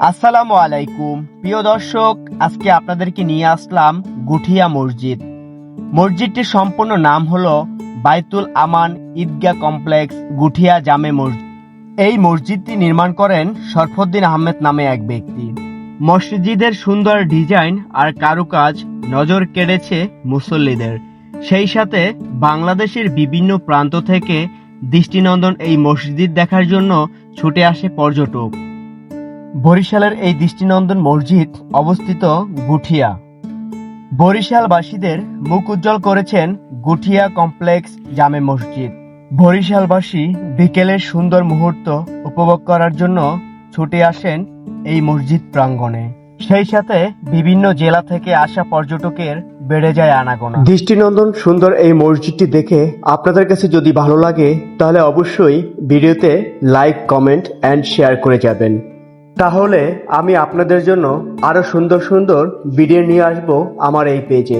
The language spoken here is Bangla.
আসসালামু আলাইকুম। প্রিয় দর্শক, আজকে আপনাদেরকে নিয়ে আসলাম গুঠিয়া মসজিদ। মসজিদটির সম্পূর্ণ নাম হলো বাইতুল আমান ঈদগাহ কমপ্লেক্স গুঠিয়া জামে মসজিদ। এই মসজিদটি নির্মাণ করেন শরফুদ্দিন আহমেদ নামে এক ব্যক্তি। মসজিদের সুন্দর ডিজাইন আর কারুকাজ নজর কেড়েছে মুসল্লিদের। সেই সাথে বাংলাদেশের বিভিন্ন প্রান্ত থেকে দৃষ্টিনন্দন এই মসজিদ দেখার জন্য ছুটে আসে পর্যটক। বরিশালের এই দৃষ্টিনন্দন মসজিদ অবস্থিত গুঠিয়া। বরিশালবাসীদের মুখ উজ্জ্বল করেছেন গুঠিয়া কমপ্লেক্স জামে মসজিদ। বরিশালবাসী বিকেলের সুন্দর মুহূর্ত উপভোগ করার জন্য ছুটে আসেন এই মসজিদ প্রাঙ্গণে। সেই সাথে বিভিন্ন জেলা থেকে আসা পর্যটকের বেড়ে যায় আনাগোনা। দৃষ্টিনন্দন সুন্দর এই মসজিদটি দেখে আপনাদের কাছে যদি ভালো লাগে, তাহলে অবশ্যই ভিডিওতে লাইক কমেন্ট অ্যান্ড শেয়ার করে যাবেন। তাহলে আমি আপনাদের জন্য আরও সুন্দর সুন্দর ভিডিও নিয়ে আসব আমার এই পেজে